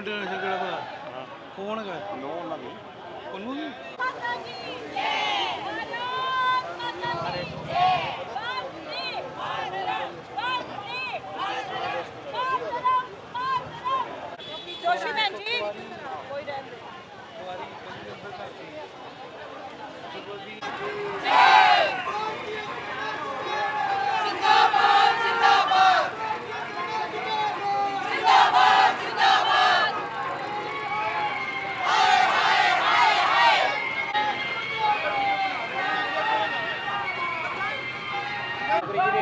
ਮੁੰਡੇ ਨੂੰ ਕਿਹੜਾ ਭਲਾ ਕੌਣ ਨੋ ਉਹਨਾਂ ਦੀ ਉਹਨੂੰ ਨੀ? ਮਾਤਾ ਕੀ ਜੈ ਭਾਰਤ ਮਾਤਾ ਕੀ ਜੈ ਵੰਦੇ ਮਾਤਰਮ ਵੰਦੇ ਮਾਤਰਮ ਮਾਤਰਮ ਮਾਤਰਮ ਜੋਸ਼ੀ ਭੈਣ ਜੀ ਕੋਈ ਰਹਿਣ ਦੇ ਮੈਂ ਕਹਿੰਦਾ ਪੈਸੇ ਨਾਲ ਹੀ ਪਿਆਰ ਆ ਗਿਆ ਮੈਂ ਮੇਰਾ ਫੋਨ ਚੈੱਕ ਕਰਿਆ ਮੈਂ ਇੱਕ ਵੀ ਵਾਈਟ ਕੀਤੀ ਇਹਦੇ ਨਾਲ ਗੱਲ ਕਰੀ ਹੋਏ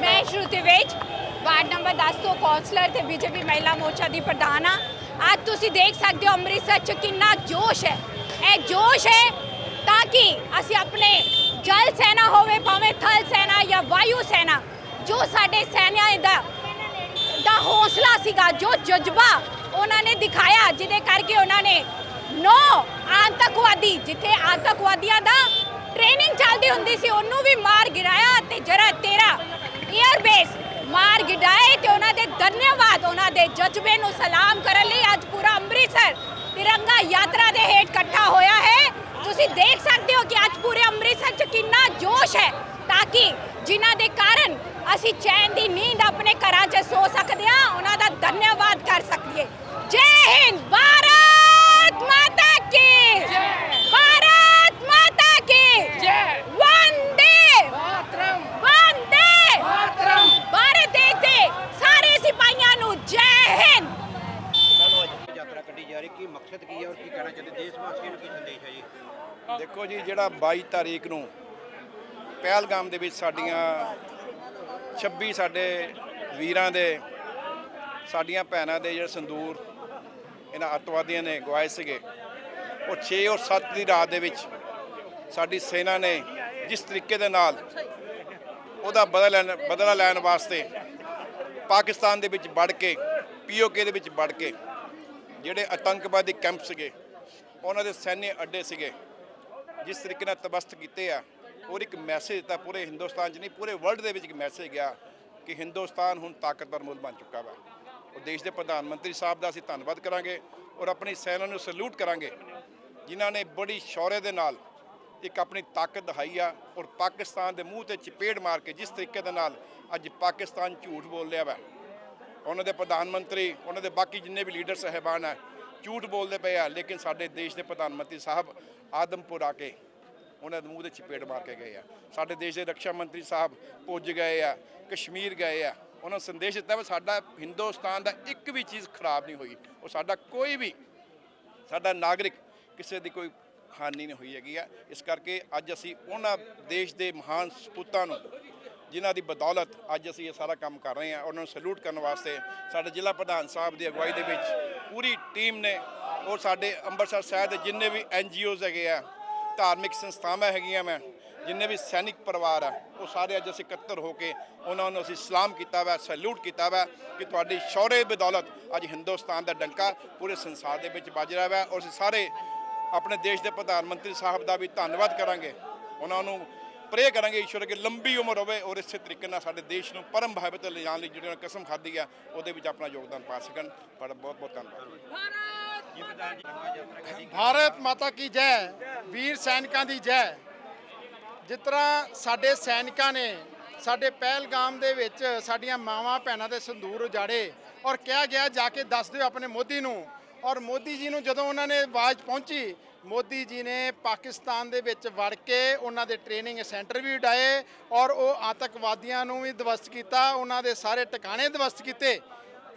ਮੈਂ ਸ਼੍ਰੁਤੀ ਵੇਚ ਵਾਰਡ ਨੰਬਰ 10 ਤੋਂ ਕੌਂਸਲਰ ਤੇ ਬੀਜੇਪੀ ਮਹਿਲਾ ਮੋਰਚਾ ਦੀ ਪ੍ਰਧਾਨ ਆ ਅੱਜ ਤੁਸੀਂ ਦੇਖ ਸਕਦੇ ਹੋ ਅੰਮ੍ਰਿਤਸਰ ਚ ਕਿੰਨਾ ਜੋਸ਼ ਹੈ। ਇਹ ਜੋਸ਼ ਹੈ ਤਾਂ ਕਿ ਅਸੀਂ ਆਪਣੇ ਜਲ ਸੈਨਾ ਹੋਵੇ, ਭਾਵੇਂ ਥਲ ਸੈਨਾ ਜਾਂ ਵਾਯੂ ਸੈਨਾ, ਜੋ ਸਾਡੇ ਸੈਨਿਆਂ ਦਾ ਦਾ ਹੌਸਲਾ ਸੀਗਾ, ਜੋ ਜਜ਼ਬਾ ਉਹਨਾਂ ਨੇ ਦਿਖਾਇਆ, ਜਿਹਦੇ ਕਰਕੇ ਉਹਨਾਂ ਨੇ ਨੋ ਆਤੰਕਵਾਦੀ, ਜਿੱਥੇ ਆਤੰਕਵਾਦੀਆਂ ਦਾ ਟ੍ਰੇਨਿੰਗ ਚੱਲਦੀ ਹੁੰਦੀ ਸੀ, ਉਹਨੂੰ ਵੀ ਮਾਰ ਗਿਰਾਇਆ ਤੇ ਜਰਾ ਮਾਰ ਤੇ ਉਹਨਾਂ ਦੇ ਧੰਨਵਾਦ, ਉਹਨਾਂ ਦੇ ਜਜ਼ਬੇ ਨੂੰ ਸਲਾਮ ਕਰਨ ਲਈ ਅੱਜ ਪੂਰਾ ਅੰਮ੍ਰਿਤਸਰ ਤਿਰੰਗਾ ਯਾਤਰਾ ਦੇ ਹੇਠ ਇਕੱਠਾ ਹੋਇਆ ਹੈ। ਤੁਸੀਂ ਦੇਖ ਸਕਦੇ ਹੋ ਕਿ ਅੱਜ ਪੂਰੇ ਅੰਮ੍ਰਿਤਸਰ 'ਚ ਕਿੰਨਾ ਜੋਸ਼ ਹੈ ਤਾਂ ਕਿ ਜਿਨ੍ਹਾਂ ਦੇ ਕਾਰਨ ਅਸੀਂ ਚੈਨ ਦੀ ਨੀਂਦ ਆਪਣੇ ਘਰਾਂ 'ਚ ਸੋ ਸਕਦੇ ਹਾਂ, ਉਹਨਾਂ ਦਾ ਧੰਨਵਾਦ ਕਰ ਸਕੀਏ। ਜੈ ਹਿੰਦ ਭਾਰਤ ਮਾਤਾ ਕੀ ਜੈ ਭਾਰਤ ਮਾਤਾ ਕੀ ਜੈ ਵੰਦੇ ਮਾਤਰਮ ਵੰਦੇ ਮਾਤਰਮ ਭਾਰਤ ਦੇਸ਼ ਦੇ ਸਾਰੇ ਸਿਪਾਹੀਆਂ ਨੂੰ ਜੈ ਹਿੰਦ ਸਾਨੂੰ ਅੱਜ ਯਾਤਰਾ ਕੱਢੀ ਜਾ ਰਹੀ ਕੀ ਮਕਸਦ ਕੀ ਹੈ ਔਰ ਕੀ ਕਹਿਣਾ ਚਾਹੁੰਦੇ? ਦੇਸ਼ ਵਾਸੀਆਂ ਨੂੰ ਕੀ ਸੰਦੇਸ਼ ਹੈ ਜੀ? ਦੇਖੋ ਜੀ, ਜਿਹੜਾ 22 ਤਾਰੀਖ ਨੂੰ ਪਹਿਲਗਾਮ ਦੇ ਵਿੱਚ ਸਾਡੀਆਂ 26 ਸਾਡੇ ਵੀਰਾਂ ਦੇ, ਸਾਡੀਆਂ ਭੈਣਾਂ ਦੇ ਜਿਹੜੇ ਸੰਦੂਰ ਇਹਨਾਂ ਅੱਤਵਾਦੀਆਂ ਨੇ ਗਵਾਏ ਸੀਗੇ, ਉਹ 6 ਔਰ 7 ਦੀ ਰਾਤ ਦੇ ਵਿੱਚ ਸਾਡੀ ਸੈਨਾ ਨੇ ਜਿਸ ਤਰੀਕੇ ਦੇ ਨਾਲ ਉਹਦਾ ਬਦਲਾ ਲੈਣ ਬਦਲਾ ਲੈਣ ਵਾਸਤੇ ਪਾਕਿਸਤਾਨ ਦੇ ਵਿੱਚ ਵੜ ਕੇ, ਪੀਓਕੇ ਦੇ ਵਿੱਚ ਵੜ ਕੇ ਜਿਹੜੇ ਆਤੰਕਵਾਦੀ ਕੈਂਪ ਸੀਗੇ, ਉਹਨਾਂ ਦੇ ਸੈਨੇ ਅੱਡੇ ਸੀਗੇ। ਜਿਸ ਤਰੀਕੇ ਨਾਲ ਤਬਸਤ ਕੀਤੇ ਆ, ਔਰ ਇੱਕ ਮੈਸੇਜ ਦਿੱਤਾ ਪੂਰੇ ਹਿੰਦੁਸਤਾਨ 'ਚ ਨਹੀਂ, ਪੂਰੇ ਵਰਲਡ ਦੇ ਵਿੱਚ ਇੱਕ ਮੈਸੇਜ ਗਿਆ ਕਿ ਹਿੰਦੁਸਤਾਨ ਹੁਣ ਤਾਕਤਵਰ ਮੁਲਕ ਬਣ ਚੁੱਕਾ ਵਾ। ਉਹ ਦੇਸ਼ ਦੇ ਪ੍ਰਧਾਨ ਮੰਤਰੀ ਸਾਹਿਬ ਦਾ ਅਸੀਂ ਧੰਨਵਾਦ ਕਰਾਂਗੇ ਔਰ ਆਪਣੀ ਸੈਨਾ ਨੂੰ ਸਲੂਟ ਕਰਾਂਗੇ, ਜਿਨ੍ਹਾਂ ਨੇ ਬੜੀ ਸ਼ੌਰੇ ਦੇ ਨਾਲ ਇੱਕ ਆਪਣੀ ਤਾਕਤ ਦਿਖਾਈ ਆ ਔਰ ਪਾਕਿਸਤਾਨ ਦੇ ਮੂੰਹ ਤੇ ਚਪੇੜ ਮਾਰ ਕੇ ਜਿਸ ਤਰੀਕੇ ਦੇ ਨਾਲ ਅੱਜ ਪਾਕਿਸਤਾਨ ਝੂਠ ਬੋਲ ਰਿਹਾ ਵਾ। ਉਹਨਾਂ ਦੇ ਪ੍ਰਧਾਨ ਮੰਤਰੀ, ਉਹਨਾਂ ਦੇ ਬਾਕੀ ਜਿੰਨੇ ਵੀ ਲੀਡਰ ਸਹਿਬਾਨ ਆ, ਝੂਠ ਬੋਲਦੇ ਪਏ ਆ, ਲੇਕਿਨ ਸਾਡੇ ਦੇਸ਼ ਦੇ ਪ੍ਰਧਾਨ ਮੰਤਰੀ ਸਾਹਿਬ ਆਦਮਪੁਰ ਆ ਕੇ ਉਹਨਾਂ ਦੇ ਮੂੰਹ ਦੇ ਚਪੇੜ ਮਾਰ ਕੇ ਗਏ ਆ। ਸਾਡੇ ਦੇਸ਼ ਦੇ ਰੱਖਿਆ ਮੰਤਰੀ ਸਾਹਿਬ ਪੁੱਜ ਗਏ ਆ, ਕਸ਼ਮੀਰ ਗਏ ਆ। ਉਹਨਾਂ ਨੂੰ ਸੰਦੇਸ਼ ਦਿੱਤਾ ਵੀ ਸਾਡਾ ਹਿੰਦੁਸਤਾਨ ਦਾ ਇੱਕ ਵੀ ਚੀਜ਼ ਖਰਾਬ ਨਹੀਂ ਹੋਈ। ਉਹ ਸਾਡਾ ਕੋਈ ਵੀ, ਸਾਡਾ ਨਾਗਰਿਕ ਕਿਸੇ ਦੀ ਕੋਈ ਹਾਨੀ ਨਹੀਂ ਹੋਈ ਹੈਗੀ ਆ। ਇਸ ਕਰਕੇ ਅੱਜ ਅਸੀਂ ਉਹਨਾਂ ਦੇਸ਼ ਦੇ ਮਹਾਨ ਸਪੂਤਾਂ ਨੂੰ ਜਿਨ੍ਹਾਂ ਦੀ ਬਦੌਲਤ ਅੱਜ ਅਸੀਂ ਇਹ ਸਾਰਾ ਕੰਮ ਕਰ ਰਹੇ ਹਾਂ, ਉਹਨਾਂ ਨੂੰ ਸਲੂਟ ਕਰਨ ਵਾਸਤੇ ਸਾਡੇ ਜ਼ਿਲ੍ਹਾ ਪ੍ਰਧਾਨ ਸਾਹਿਬ ਦੀ ਅਗਵਾਈ ਦੇ ਵਿੱਚ ਪੂਰੀ ਟੀਮ ਨੇ ਔਰ ਸਾਡੇ ਅੰਮ੍ਰਿਤਸਰ ਸ਼ਹਿਰ ਦੇ ਜਿੰਨੇ ਵੀ ਐਨਜੀਓਜ਼ ਹੈਗੇ ਆ, ਧਾਰਮਿਕ ਸੰਸਥਾਵਾਂ ਹੈਗੀਆਂ ਮੈਂ ਜਿੰਨੇ ਵੀ ਸੈਨਿਕ ਪਰਿਵਾਰ ਆ, ਉਹ ਸਾਰੇ ਅੱਜ ਅਸੀਂ ਇਕੱਤਰ ਹੋ ਕੇ ਉਹਨਾਂ ਨੂੰ ਅਸੀਂ ਸਲਾਮ ਕੀਤਾ ਵਾ, ਸੈਲੂਟ ਕੀਤਾ ਵਾ ਕਿ ਤੁਹਾਡੀ ਸ਼ੌਰਯ ਬਦੌਲਤ ਅੱਜ ਹਿੰਦੁਸਤਾਨ ਦਾ ਡੰਕਾ ਪੂਰੇ ਸੰਸਾਰ ਦੇ ਵਿੱਚ ਵੱਜ ਰਿਹਾ ਵਾ ਔਰ ਅਸੀਂ ਸਾਰੇ ਆਪਣੇ ਦੇਸ਼ ਦੇ ਪ੍ਰਧਾਨ ਮੰਤਰੀ ਸਾਹਿਬ ਦਾ ਵੀ ਧੰਨਵਾਦ ਕਰਾਂਗੇ। ਉਹਨਾਂ ਨੂੰ ਪ੍ਰੇ ਕਰਾਂਗੇ ਈਸ਼ਵਰ ਅੱਗੇ ਲੰਬੀ ਉਮਰ ਹੋਵੇ ਔਰ ਇਸੇ ਤਰੀਕੇ ਨਾਲ ਸਾਡੇ ਦੇਸ਼ ਨੂੰ ਪਰਮ ਭਾਵੇ ਤੇ ਲਿਜਾਣ ਲਈ ਜਿਹੜੀ ਉਹਨਾਂ ਨੇ ਕਸਮ ਖਾਧੀ ਆ, ਉਹਦੇ ਵਿੱਚ ਆਪਣਾ ਯੋਗਦਾਨ ਪਾ ਸਕਣ। ਤੁਹਾਡਾ ਬਹੁਤ ਬਹੁਤ ਧੰਨਵਾਦ। ਭਾਰਤ ਮਾਤਾ ਕੀ ਜੈ? ਵੀਰ ਸੈਨਿਕਾਂ ਦੀ ਜੈ। ਜਿਸ ਤਰ੍ਹਾਂ ਸਾਡੇ ਸੈਨਿਕਾਂ ਨੇ ਸਾਡੇ ਪਹਿਲਗਾਮ ਦੇ ਵਿੱਚ ਸਾਡੀਆਂ ਮਾਵਾਂ ਭੈਣਾਂ ਦੇ ਸੰਦੂਰ ਉਜਾੜੇ ਔਰ ਕਿਹਾ ਗਿਆ ਜਾ ਕੇ ਦੱਸ ਦਿਓ ਆਪਣੇ ਮੋਦੀ ਨੂੰ। ਔਰ ਮੋਦੀ ਜੀ ਨੂੰ ਜਦੋਂ ਉਹਨਾਂ ਨੇ ਆਵਾਜ਼ ਪਹੁੰਚੀ ਮੋਦੀ ਜੀ ਨੇ ਪਾਕਿਸਤਾਨ ਦੇ ਵਿੱਚ ਵੜ ਕੇ ਉਹਨਾਂ ਦੇ ਟ੍ਰੇਨਿੰਗ ਸੈਂਟਰ ਵੀ ਉਡਾਏ ਔਰ ਉਹ ਆਤੰਕਵਾਦੀਆਂ ਨੂੰ ਵੀ ਦਵਸਤ ਕੀਤਾ, ਉਹਨਾਂ ਦੇ ਸਾਰੇ ਟਿਕਾਣੇ ਦਵਸਤ ਕੀਤੇ।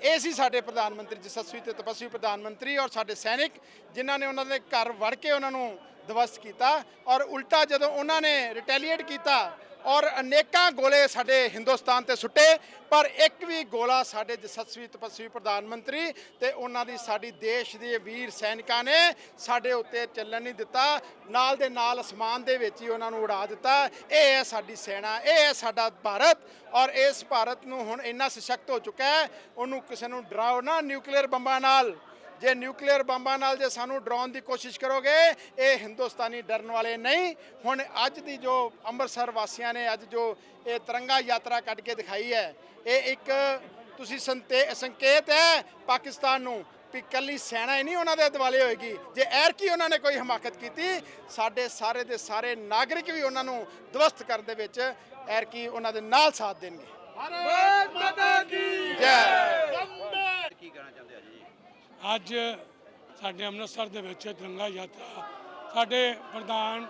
ਇਹ ਸੀ ਸਾਡੇ ਪ੍ਰਧਾਨ ਮੰਤਰੀ ਜਸਸਵੀ ਤੇ ਤਪਸਵੀ ਪ੍ਰਧਾਨ ਮੰਤਰੀ ਔਰ ਸਾਡੇ ਸੈਨਿਕ, ਜਿਨ੍ਹਾਂ ਨੇ ਉਹਨਾਂ ਦੇ ਘਰ ਵੜ ਕੇ ਉਹਨਾਂ ਨੂੰ ਦਵਸਤ ਕੀਤਾ ਔਰ ਉਲਟਾ ਜਦੋਂ ਉਹਨਾਂ ਨੇ ਰਿਟੈਲੀਏਟ ਕੀਤਾ ਔਰ ਅਨੇਕਾਂ ਗੋਲੇ ਸਾਡੇ ਹਿੰਦੁਸਤਾਨ ਤੇ ਸੁੱਟੇ, ਪਰ ਇੱਕ ਵੀ ਗੋਲਾ ਸਾਡੇ ਜਸਸਵੀ ਤਪਸਵੀ ਪ੍ਰਧਾਨ ਮੰਤਰੀ ਤੇ ਉਹਨਾਂ ਦੀ ਸਾਡੀ ਦੇਸ਼ ਦੇ ਵੀਰ ਸੈਨਿਕਾਂ ਨੇ ਸਾਡੇ ਉੱਤੇ ਚੱਲਣ ਨਹੀਂ ਦਿੱਤਾ। ਨਾਲ ਦੇ ਨਾਲ ਅਸਮਾਨ ਦੇ ਵਿੱਚ ਹੀ ਉਹਨਾਂ ਨੂੰ ਉਡਾ ਦਿੱਤਾ। ਇਹ ਹੈ ਸਾਡੀ ਸੈਨਾ, ਇਹ ਹੈ ਸਾਡਾ ਭਾਰਤ ਔਰ ਇਸ ਭਾਰਤ ਨੂੰ ਹੁਣ ਇੰਨਾ ਸਸ਼ਕਤ ਹੋ ਚੁੱਕਾ ਹੈ, ਉਹਨੂੰ ਕਿਸੇ ਨੂੰ ਡਰਾਓ ਨਾ, ਨਿਊਕਲੀਅਰ ਬੰਬਾਂ ਨਾਲ। ਜੇ ਨਿਊਕਲੀਅਰ ਬੰਬਾਂ ਨਾਲ ਜੇ ਸਾਨੂੰ ਡਰਾਉਣ ਦੀ ਕੋਸ਼ਿਸ਼ ਕਰੋਗੇ ਇਹ ਹਿੰਦੁਸਤਾਨੀ ਡਰਨ ਵਾਲੇ ਨਹੀਂ। ਹੁਣ ਅੱਜ ਦੀ ਜੋ ਅੰਮ੍ਰਿਤਸਰ ਵਾਸੀਆਂ ਨੇ ਅੱਜ ਜੋ ਇਹ ਤਿਰੰਗਾ ਯਾਤਰਾ ਕੱਢ ਕੇ ਦਿਖਾਈ ਹੈ ਇਹ ਇੱਕ ਤੁਸੀਂ ਸੰਤੇ ਸੰਕੇਤ ਹੈ ਪਾਕਿਸਤਾਨ ਨੂੰ ਵੀ ਕੱਲੀ ਸੈਨਾ ਹੀ ਨਹੀਂ ਉਹਨਾਂ ਦੇ ਦਿਵਾਲੇ ਹੋਏਗੀ। ਜੇ ਐਰ ਕੀ ਉਹਨਾਂ ਨੇ ਕੋਈ ਹਮਾਕਤ ਕੀਤੀ ਸਾਡੇ ਸਾਰੇ ਦੇ ਸਾਰੇ ਨਾਗਰਿਕ ਵੀ ਉਹਨਾਂ ਨੂੰ ਦਵਸਤ ਕਰਨ ਦੇ ਵਿੱਚ ਐਰ ਕੀ ਉਹਨਾਂ ਦੇ ਨਾਲ ਸਾਥ ਦੇਣਗੇ। ਭਾਰਤ ਮਾਤਾ ਕੀ ਜੈ ਕੀ ਕਹਿਣਾ ਚਾਹੁੰਦੇ ਆ ਜੀ ਅੱਜ ਸਾਡੇ ਅੰਮ੍ਰਿਤਸਰ ਦੇ ਵਿੱਚ ਤਿਰੰਗਾ ਯਾਤਰਾ ਸਾਡੇ ਪ੍ਰਧਾਨ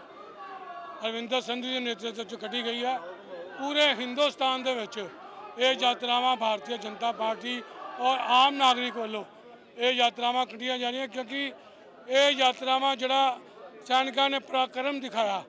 ਅਰਵਿੰਦਰ ਸੰਧੂ ਦੇ ਨੇਤਰਤਵ 'ਚ ਕੱਢੀ ਗਈ ਹੈ ਪੂਰੇ ਹਿੰਦੁਸਤਾਨ ਦੇ ਵਿੱਚ ਇਹ ਯਾਤਰਾਵਾਂ ਭਾਰਤੀ ਜਨਤਾ ਪਾਰਟੀ ਔਰ ਆਮ ਨਾਗਰਿਕ ਵੱਲੋਂ ਇਹ ਯਾਤਰਾਵਾਂ ਕੱਢੀਆਂ ਜਾ ਰਹੀਆਂ ਕਿਉਂਕਿ ਇਹ ਯਾਤਰਾਵਾਂ ਜਿਹੜਾ ਸੈਨਿਕਾਂ ਨੇ ਪਰਾਕਰਮ ਦਿਖਾਇਆ,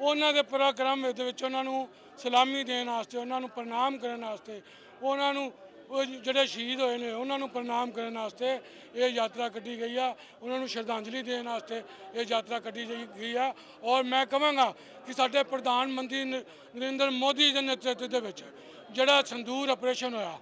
ਉਹਨਾਂ ਦੇ ਪਰਾਕਰਮ ਦੇ ਵਿੱਚ ਉਹਨਾਂ ਨੂੰ ਸਲਾਮੀ ਦੇਣ ਵਾਸਤੇ, ਉਹਨਾਂ ਨੂੰ ਪ੍ਰਣਾਮ ਕਰਨ ਵਾਸਤੇ, ਉਹਨਾਂ ਨੂੰ ਉਹ ਜਿਹੜੇ ਸ਼ਹੀਦ ਹੋਏ ਨੇ, ਉਹਨਾਂ ਨੂੰ ਪ੍ਰਣਾਮ ਕਰਨ ਵਾਸਤੇ ਇਹ ਯਾਤਰਾ ਕੱਢੀ ਗਈ ਆ। ਉਹਨਾਂ ਨੂੰ ਸ਼ਰਧਾਂਜਲੀ ਦੇਣ ਵਾਸਤੇ ਇਹ ਯਾਤਰਾ ਕੱਢੀ ਜਾਈ- ਗਈ ਆ। ਔਰ ਮੈਂ ਕਹਾਂਗਾ ਕਿ ਸਾਡੇ ਪ੍ਰਧਾਨ ਮੰਤਰੀ ਨ- ਨਰਿੰਦਰ ਮੋਦੀ ਦੇ ਨੇਤਰਤਵ ਦੇ ਵਿੱਚ ਜਿਹੜਾ ਸੰਦੂਰ ਆਪਰੇਸ਼ਨ ਹੋਇਆ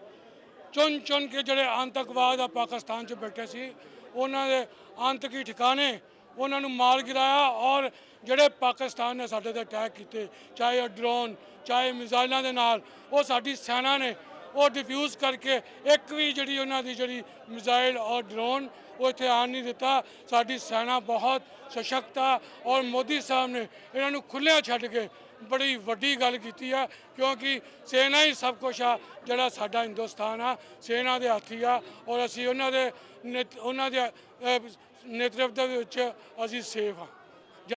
ਚੁਣ ਚੁਣ ਕੇ ਜਿਹੜੇ ਆਤੰਕਵਾਦ ਆ ਪਾਕਿਸਤਾਨ 'ਚ ਬੈਠੇ ਸੀ, ਉਹਨਾਂ ਦੇ ਆਤੰਕੀ ਠਿਕਾਣੇ ਉਹਨਾਂ ਨੂੰ ਮਾਰ ਗਿਰਾਇਆ ਔਰ ਜਿਹੜੇ ਪਾਕਿਸਤਾਨ ਨੇ ਸਾਡੇ ਤੇ ਅਟੈਕ ਕੀਤੇ, ਚਾਹੇ ਉਹ ਡਰੋਨ, ਚਾਹੇ ਮਿਜ਼ਾਈਲਾਂ ਦੇ ਨਾਲ, ਉਹ ਸਾਡੀ ਸੈਨਾ ਨੇ ਉਹ ਡਿਫਿਊਜ਼ ਕਰਕੇ ਇੱਕ ਵੀ ਜਿਹੜੀ ਉਹਨਾਂ ਦੀ ਜਿਹੜੀ ਮਿਜ਼ਾਈਲ ਔਰ ਡਰੋਨ ਉਹ ਇੱਥੇ ਆਣ ਨਹੀਂ ਦਿੱਤਾ। ਸਾਡੀ ਸੈਨਾ ਬਹੁਤ ਸਸ਼ਕਤ ਆ ਔਰ ਮੋਦੀ ਸਾਹਿਬ ਨੇ ਇਹਨਾਂ ਨੂੰ ਖੁੱਲ੍ਹਿਆਂ ਛੱਡ ਕੇ ਬੜੀ ਵੱਡੀ ਗੱਲ ਕੀਤੀ ਆ ਕਿਉਂਕਿ ਸੈਨਾ ਹੀ ਸਭ ਕੁਝ ਆ ਜਿਹੜਾ ਸਾਡਾ ਹਿੰਦੁਸਤਾਨ ਆ ਸੈਨਾ ਦੇ ਹੱਥੀ ਆ ਔਰ ਅਸੀਂ ਉਹਨਾਂ ਦੇ ਨੇਤ- ਉਹਨਾਂ ਦੇ ਅਹ, ਨੇਤਰਤਵ ਦੇ ਵਿੱਚ ਅਸੀਂ ਸੇਫ ਆ।